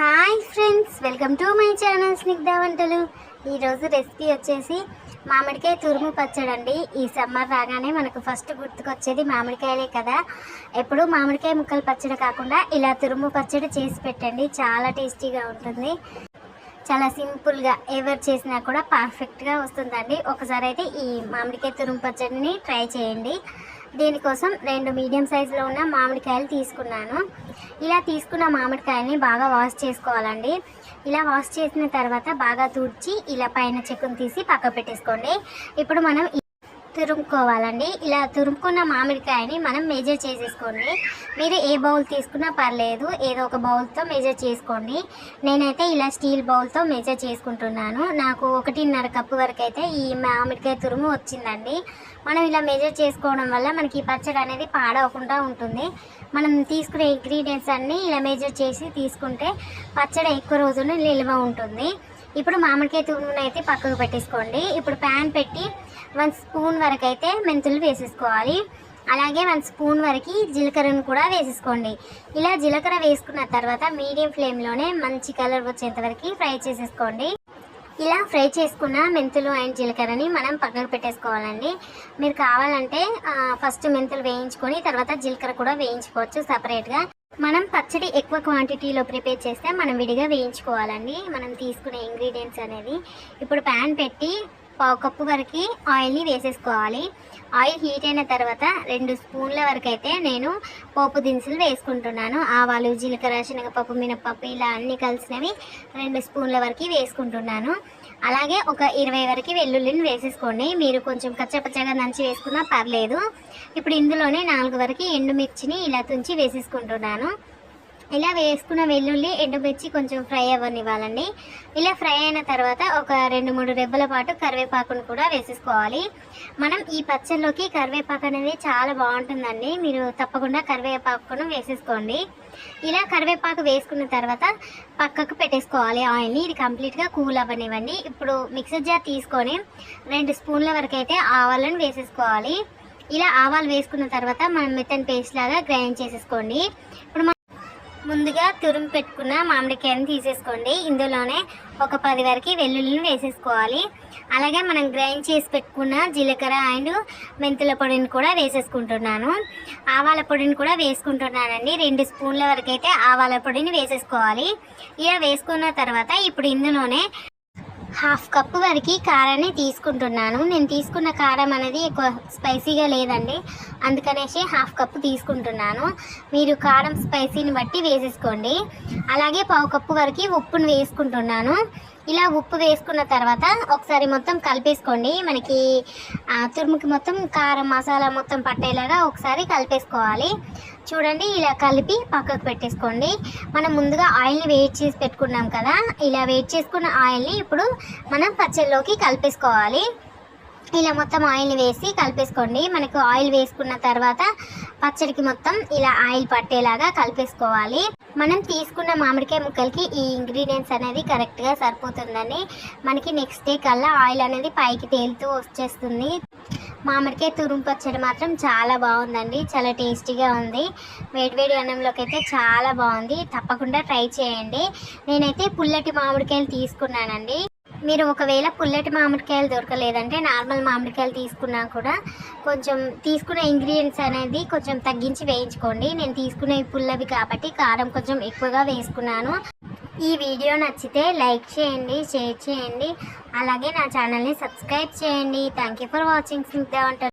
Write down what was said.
Hi friends welcome to my channel Snigdha వంటలు. ఈరోజు recipe వచ్చేసి మామిడికాయ తురుము పచ్చడి అండి. ఈ సమ్మర్ రాగానే మనకు ఫస్ట్ గుర్తుకొచ్చేది మామిడికాయలే కదా. ఎప్పుడు మామిడికాయ ముక్కలు పచ్చడి కాకుండా ఇలా తురుము పచ్చడి చేసి పెట్టండి చాలా టేస్టీగా ఉంటుంది. చాలా సింపుల్గా ఎవరు చేసినా కూడా పర్ఫెక్ట్గా వస్తుందండి. ఒకసారి అయితే ఈ మామిడికాయ తురుము పచ్చడిని ట్రై చేయండి. దీనికోసం రెండు మీడియం సైజులో ఉన్న మామిడికాయలు తీసుకున్నాను. ఇలా తీసుకున్న మామిడికాయని బాగా వాష్ చేసుకోవాలండి. ఇలా వాష్ చేసిన తర్వాత బాగా తుడిచి ఇలా పైన చెక్కును తీసి పక్క పెట్టేసుకోండి. ఇప్పుడు మనం తురుముకోవాలండి. ఇలా తురుముకున్న మామిడికాయని మనం మెజర్ చేసేసుకోండి. మీరు ఏ బౌల్ తీసుకున్నా పర్లేదు ఏదో ఒక బౌల్తో మెజర్ చేసుకోండి. నేనైతే ఇలా స్టీల్ బౌల్తో మెజర్ చేసుకుంటున్నాను. నాకు ఒకటిన్నర కప్పు వరకు అయితే ఈ మామిడికాయ తురుము వచ్చిందండి. మనం ఇలా మెజర్ చేసుకోవడం వల్ల మనకి ఈ పచ్చడి అనేది పాడవకుండా ఉంటుంది. మనం తీసుకునే ఇంగ్రీడియంట్స్ అన్నీ ఇలా మెజర్ చేసి తీసుకుంటే పచ్చడి ఎక్కువ రోజులు నిల్వ ఉంటుంది. ఇప్పుడు మామిడికాయ తురుమును అయితే పక్కకు పెట్టేసుకోండి. ఇప్పుడు ప్యాన్ పెట్టి వన్ స్పూన్ వరకు అయితే మెంతులు వేసేసుకోవాలి. అలాగే వన్ స్పూన్ వరకు జీలకర్రను కూడా వేసేసుకోండి. ఇలా జీలకర్ర వేసుకున్న తర్వాత మీడియం ఫ్లేమ్లోనే మంచి కలర్ వచ్చేంత వరకు ఫ్రై చేసేసుకోండి. ఇలా ఫ్రై చేసుకున్న మెంతులు అండ్ జీలకర్రని మనం పక్కకు పెట్టేసుకోవాలండి. మీరు కావాలంటే ఫస్ట్ మెంతులు వేయించుకొని తర్వాత జీలకర్ర కూడా వేయించుకోవచ్చు సపరేట్గా మనం పచ్చడి ఎక్కువ క్వాంటిటీలో ప్రిపేర్ చేస్తే మనం విడిగా వేయించుకోవాలండి. మనం తీసుకునే ఇంగ్రీడియంట్స్ అనేది ఇప్పుడు ప్యాన్ పెట్టి పావు కప్పు వరకు ఆయిల్ని వేసేసుకోవాలి. ఆయిల్ హీట్ అయిన తర్వాత రెండు స్పూన్ల వరకు అయితే నేను పోపు దినుసులు వేసుకుంటున్నాను. ఆవాలు జీలకర్ర శనగపప్పు మినపప్పు ఇలా అన్నీ కలిసినవి రెండు స్పూన్ల వరకు వేసుకుంటున్నాను. అలాగే ఒక ఇరవై వరకు వెల్లుల్లిని వేసేసుకోండి. మీరు కొంచెం కచ్చపచ్చగా నంచి వేసుకున్నా పర్లేదు. ఇప్పుడు ఇందులోనే నాలుగు వరకు ఎండుమిర్చిని ఇలా తుంచి వేసేసుకుంటున్నాను. ఇలా వేసుకున్న వెల్లుల్లి ఎండుమిర్చి కొంచెం ఫ్రై అవ్వనివ్వాలండి. ఇలా ఫ్రై అయిన తర్వాత ఒక రెండు మూడు రెబ్బల పాటు కరివేపాకును కూడా వేసేసుకోవాలి. మనం ఈ పచ్చళ్ళలోకి కరివేపాకు అనేది చాలా బాగుంటుందండి. మీరు తప్పకుండా కరివేపాకును వేసేసుకోండి. ఇలా కరివేపాకు వేసుకున్న తర్వాత పక్కకు పెట్టేసుకోవాలి ఆయిల్ని. ఇది కంప్లీట్గా కూల్ అవ్వనివ్వండి. ఇప్పుడు మిక్సర్ జార్ తీసుకొని రెండు స్పూన్ల వరకు అయితే ఆవాలను వేసేసుకోవాలి. ఇలా ఆవాలు వేసుకున్న తర్వాత మనం మెత్తని పేస్ట్ లాగా గ్రైండ్ చేసేసుకోండి. ఇప్పుడు మనం ముందుగా తురుము పెట్టుకున్న మామిడికాయని తీసేసుకోండి. ఇందులోనే ఒక పది వరకు వెల్లుల్లిని వేసేసుకోవాలి. అలాగే మనం గ్రైండ్ చేసి పెట్టుకున్న జీలకర్ర అండ్ మెంతుల పొడిని కూడా వేసేసుకుంటున్నాను. ఆవాల పొడిని కూడా వేసుకుంటున్నానండి. రెండు స్పూన్ల వరకు అయితే ఆవాల పొడిని వేసేసుకోవాలి. ఇలా వేసుకున్న తర్వాత ఇప్పుడు ఇందులోనే హాఫ్ కప్ వరకు కారాన్ని తీసుకుంటున్నాను. నేను తీసుకున్న కారం అనేది ఎక్కువ స్పైసీగా లేదండి. అందుకనేసి హాఫ్ కప్ తీసుకుంటున్నాను. మీరు కారం స్పైసీని బట్టి వేసేసుకోండి. అలాగే పావు కప్పు వరకు ఉప్పును వేసుకుంటున్నాను. ఇలా ఉప్పు వేసుకున్న తర్వాత ఒకసారి మొత్తం కలిపేసుకోండి. మనకి తురుముకి మొత్తం కారం మసాలా మొత్తం పట్టేలాగా ఒకసారి కలిపేసుకోవాలి. చూడండి ఇలా కలిపి పక్కకు పెట్టేసుకోండి. మనం ముందుగా ఆయిల్ని వేడి చేసి పెట్టుకున్నాం కదా ఇలా వేడి చేసుకున్న ఆయిల్ని ఇప్పుడు మనం పచ్చళ్ళలోకి కలిపేసుకోవాలి. ఇలా మొత్తం ఆయిల్ని వేసి కలిపేసుకోండి. మనకు ఆయిల్ వేసుకున్న తర్వాత పచ్చడికి మొత్తం ఇలా ఆయిల్ పట్టేలాగా కలిపేసుకోవాలి. మనం తీసుకున్న మామిడికాయ ముక్కలకి ఈ ఇంగ్రీడియంట్స్ అనేది కరెక్ట్గా సరిపోతుందండి మనకి నెక్స్ట్ డే కల్లా ఆయిల్ అనేది పైకి తేలుతూ వచ్చేస్తుంది. మామిడికాయ తురుము పచ్చడి మాత్రం చాలా బాగుందండి చాలా టేస్టీగా ఉంది. వేడివేడి అన్నంలోకి అయితే చాలా బాగుంది. తప్పకుండా ట్రై చేయండి. నేనైతే పుల్లటి మామిడికాయలు తీసుకున్నానండి. మీరు ఒకవేళ పుల్లటి మామిడికాయలు దొరకలేదంటే నార్మల్ మామిడికాయలు తీసుకున్నా కూడా కొంచెం తీసుకునే ఇంగ్రీడియంట్స్ అనేది కొంచెం తగ్గించి వేయించుకోండి. నేను తీసుకునే పుల్లవి కాబట్టి కారం కొంచెం ఎక్కువగా వేసుకున్నాను. ఈ వీడియో నచ్చితే లైక్ చేయండి షేర్ చేయండి. అలాగే నా ఛానల్ని సబ్స్క్రైబ్ చేయండి. Thank you for watching. Singh